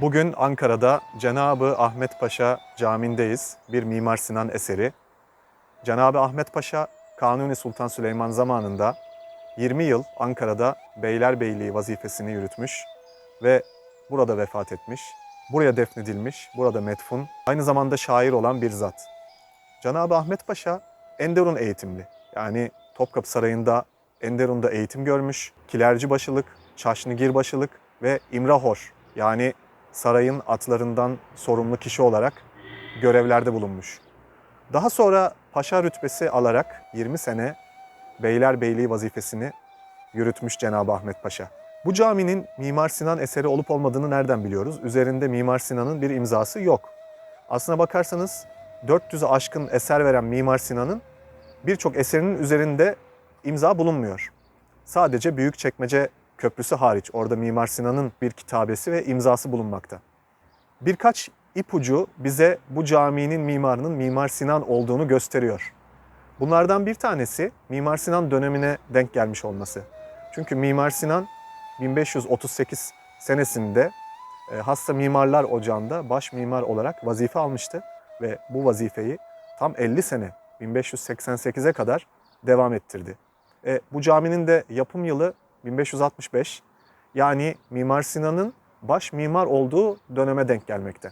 Bugün Ankara'da Cenabı Ahmet Paşa Camii'ndeyiz. Bir Mimar Sinan eseri. Cenabı Ahmet Paşa Kanuni Sultan Süleyman zamanında 20 yıl Ankara'da Beylerbeyliği vazifesini yürütmüş ve burada vefat etmiş. Buraya defnedilmiş, burada metfun. Aynı zamanda şair olan bir zat. Cenabı Ahmet Paşa Enderun eğitimli. Yani Topkapı Sarayı'nda Enderun'da eğitim görmüş. Kilercibaşılık, Çaşnigirbaşılık ve İmrahor yani sarayın atlarından sorumlu kişi olarak görevlerde bulunmuş. Daha sonra paşa rütbesi alarak 20 sene Beylerbeyliği vazifesini yürütmüş Cenab-ı Ahmet Paşa. Bu caminin Mimar Sinan eseri olup olmadığını nereden biliyoruz? Üzerinde Mimar Sinan'ın bir imzası yok. Aslına bakarsanız 400'ü aşkın eser veren Mimar Sinan'ın birçok eserinin üzerinde imza bulunmuyor. Sadece Büyükçekmece Köprüsü hariç orada Mimar Sinan'ın bir kitabesi ve imzası bulunmakta. Birkaç ipucu bize bu caminin mimarının Mimar Sinan olduğunu gösteriyor. Bunlardan bir tanesi Mimar Sinan dönemine denk gelmiş olması. Çünkü Mimar Sinan 1538 senesinde e, Hassa Mimarlar Ocağı'nda baş mimar olarak vazife almıştı ve bu vazifeyi tam 50 sene 1588'e kadar devam ettirdi. E, bu caminin de yapım yılı 1565 yani Mimar Sinan'ın baş mimar olduğu döneme denk gelmekte.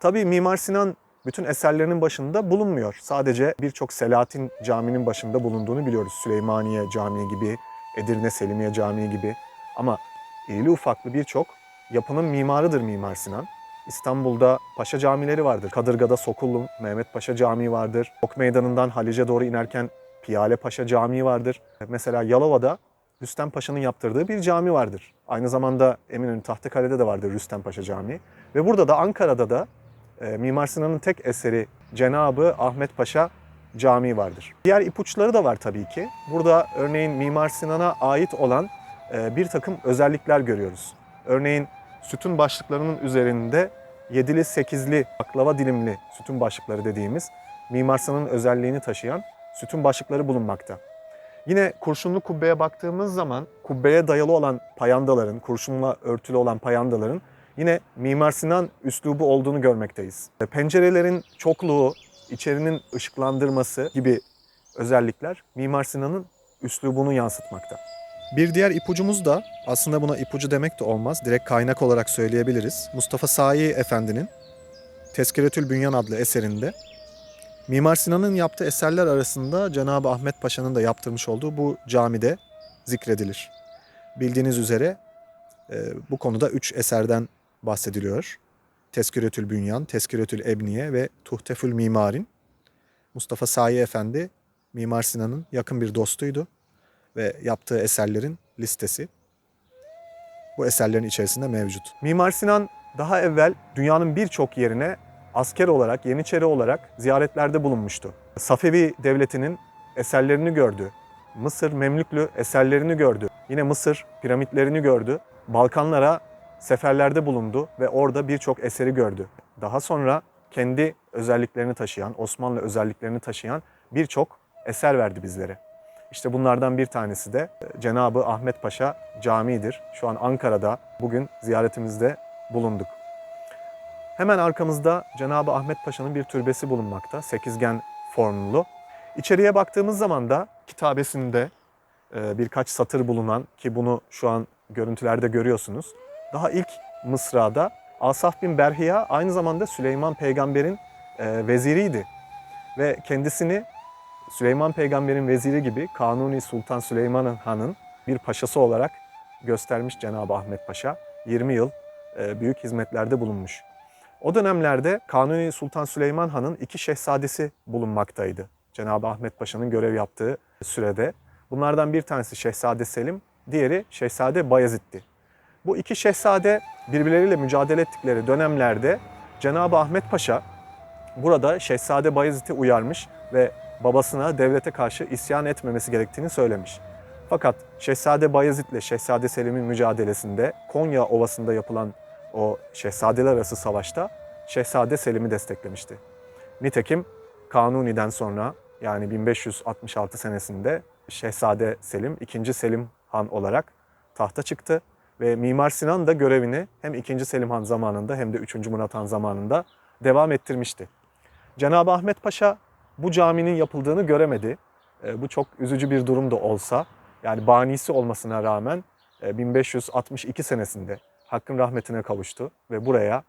Tabii Mimar Sinan bütün eserlerinin başında bulunmuyor. Sadece birçok Selahattin Camii'nin başında bulunduğunu biliyoruz. Süleymaniye Camii gibi, Edirne Selimiye Camii gibi. Ama irili ufaklı birçok yapının mimarıdır Mimar Sinan. İstanbul'da paşa camileri vardır. Kadırga'da Sokullu Mehmet Paşa Camii vardır. Ok Meydanı'ndan Halice doğru inerken Piyale Paşa Camii vardır. Mesela Yalova'da Rüstem Paşa'nın yaptırdığı bir cami vardır. Aynı zamanda Eminönü Tahtakale'de de vardır Rüstem Paşa Camii. Ve burada da Ankara'da da e, Mimar Sinan'ın tek eseri Cenabı Ahmet Paşa Camii vardır. Diğer ipuçları da var tabii ki. Burada örneğin Mimar Sinan'a ait olan e, bir takım özellikler görüyoruz. Örneğin sütun başlıklarının üzerinde yedili sekizli baklava dilimli sütun başlıkları dediğimiz Mimar Sinan'ın özelliğini taşıyan sütun başlıkları bulunmakta. Yine kurşunlu kubbeye baktığımız zaman kubbeye dayalı olan payandaların, kurşunla örtülü olan payandaların yine Mimar Sinan üslubu olduğunu görmekteyiz. Pencerelerin çokluğu, içerinin ışıklandırması gibi özellikler Mimar Sinan'ın üslubunu yansıtmakta. Bir diğer ipucumuz da aslında buna ipucu demek de olmaz. Direkt kaynak olarak söyleyebiliriz. Mustafa Sahi Efendi'nin Tezkiretül Bünyan adlı eserinde Mimar Sinan'ın yaptığı eserler arasında Cenab-ı Ahmet Paşa'nın da yaptırmış olduğu bu camide zikredilir. Bildiğiniz üzere e, bu konuda üç eserden bahsediliyor. Tezkiretül Bünyan, Tezkiretül Ebniye ve Tuhtefül Mimarin. Mustafa Sahi Efendi Mimar Sinan'ın yakın bir dostuydu ve yaptığı eserlerin listesi bu eserlerin içerisinde mevcut. Mimar Sinan daha evvel dünyanın birçok yerine asker olarak, Yeniçeri olarak ziyaretlerde bulunmuştu. Safevi Devleti'nin eserlerini gördü. Mısır Memlüklü eserlerini gördü. Yine Mısır piramitlerini gördü. Balkanlara seferlerde bulundu ve orada birçok eseri gördü. Daha sonra kendi özelliklerini taşıyan, Osmanlı özelliklerini taşıyan birçok eser verdi bizlere. İşte bunlardan bir tanesi de Cenabı Ahmet Paşa Camii'dir. Şu an Ankara'da bugün ziyaretimizde bulunduk. Hemen arkamızda Cenabı Ahmet Paşa'nın bir türbesi bulunmakta. Sekizgen formlu. İçeriye baktığımız zaman da kitabesinde e, birkaç satır bulunan ki bunu şu an görüntülerde görüyorsunuz. Daha ilk Mısra'da Asaf bin Berhiya aynı zamanda Süleyman peygamberin e, veziriydi. Ve kendisini Süleyman peygamberin veziri gibi Kanuni Sultan Süleyman Han'ın bir paşası olarak göstermiş Cenab-ı Ahmet Paşa. 20 yıl e, büyük hizmetlerde bulunmuş. O dönemlerde Kanuni Sultan Süleyman Han'ın iki şehzadesi bulunmaktaydı. Cenab-ı Ahmet Paşa'nın görev yaptığı sürede. Bunlardan bir tanesi Şehzade Selim, diğeri Şehzade Bayezid'di. Bu iki şehzade birbirleriyle mücadele ettikleri dönemlerde Cenab-ı Ahmet Paşa burada Şehzade Bayezid'i uyarmış ve babasına devlete karşı isyan etmemesi gerektiğini söylemiş. Fakat Şehzade Bayezid ile Şehzade Selim'in mücadelesinde Konya Ovası'nda yapılan o şehzadeler arası savaşta Şehzade Selim'i desteklemişti. Nitekim Kanuni'den sonra yani 1566 senesinde Şehzade Selim 2. Selim Han olarak tahta çıktı Ve Mimar Sinan da görevini hem 2. Selim Han zamanında hem de 3. Murat Han zamanında devam ettirmişti. Cenab-ı Ahmet Paşa bu caminin yapıldığını göremedi. E, Bu çok üzücü bir durum da olsa, yani banisi olmasına rağmen e, 1562 senesinde Hakk'ın rahmetine kavuştu ve buraya,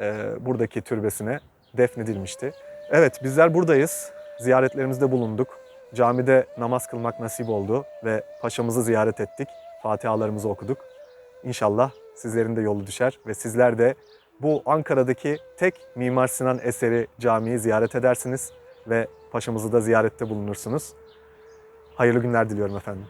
e, buradaki türbesine defnedilmişti. Evet bizler buradayız, ziyaretlerimizde bulunduk. Camide namaz kılmak nasip oldu ve paşamızı ziyaret ettik, fatihalarımızı okuduk. İnşallah sizlerin de yolu düşer ve sizler de bu Ankara'daki tek Mimar Sinan eseri camiyi ziyaret edersiniz ve paşamızı da ziyarette bulunursunuz. Hayırlı günler diliyorum efendim.